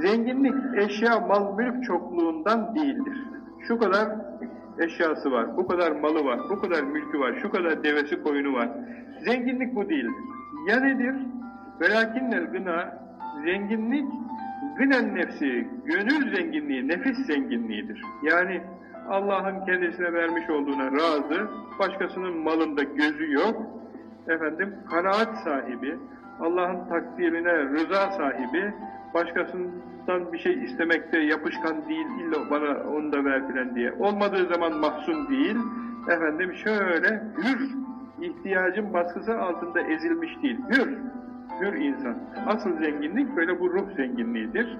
Zenginlik eşya, mal, mülk çokluğundan değildir. Şu kadar eşyası var, bu kadar malı var, bu kadar mülkü var, şu kadar devesi koyunu var. Zenginlik bu değildir. Ya nedir? Velakinnel gına, zenginlik gınen nefsi, gönül zenginliği, nefis zenginliğidir. Yani Allah'ın kendisine vermiş olduğuna razı, başkasının malında gözü yok, efendim kanaat sahibi, Allah'ın takdirine rıza sahibi, başkasından bir şey istemekte yapışkan değil, illa bana onu da ver filan diye. Olmadığı zaman mahzun değil, efendim şöyle hür, ihtiyacın baskısı altında ezilmiş değil, hür, hür insan. Asıl zenginlik böyle bu ruh zenginliğidir.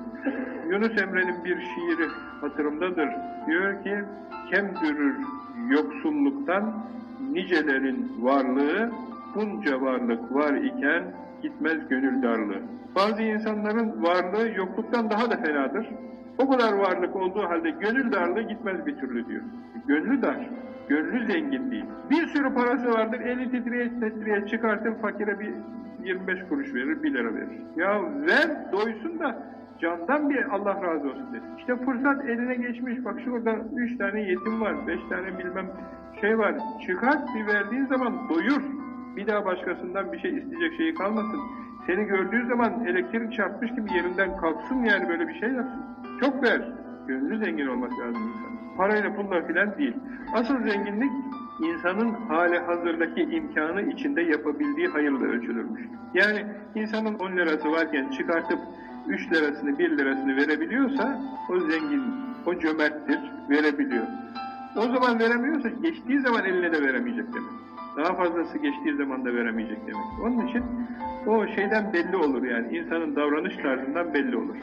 Yunus Emre'nin bir şiiri hatırımdadır. Diyor ki, kem görür yoksulluktan nicelerin varlığı, bunca varlık var iken gitmez gönül darlığı. Bazı insanların varlığı yokluktan daha da fenadır. O kadar varlık olduğu halde gönül darlığı gitmez bir türlü diyor. Gönlü dar, gönlü zengin değil. Bir sürü parası vardır, eli titreye titreye çıkartır, fakire bir 25 kuruş verir, 1 lira verir. Ya ver, doysun da candan bir Allah razı olsun dedi. İşte fırsat eline geçmiş, bak şurada 3 tane yetim var, 5 tane bilmem şey var. Çıkart bir verdiğin zaman doyur. Bir daha başkasından bir şey isteyecek şeyi kalmasın. Seni gördüğü zaman elektrik çarpmış gibi yerinden kalksın yani böyle bir şey yapsın. Çok ver. Gönlü zengin olmak lazım insan. Parayla pulla filan değil. Asıl zenginlik insanın hali hazırdaki imkanı içinde yapabildiği hayırla ölçülürmüş. Yani insanın 10 lirası varken çıkartıp 3 lirasını 1 lirasını verebiliyorsa o zengin, o cömerttir, verebiliyor. O zaman veremiyorsa geçtiği zaman eline de veremeyecek demek. Daha fazlası geçtiği zaman da veremeyecek demek. Onun için o şeyden belli olur yani insanın davranış tarzından belli olur.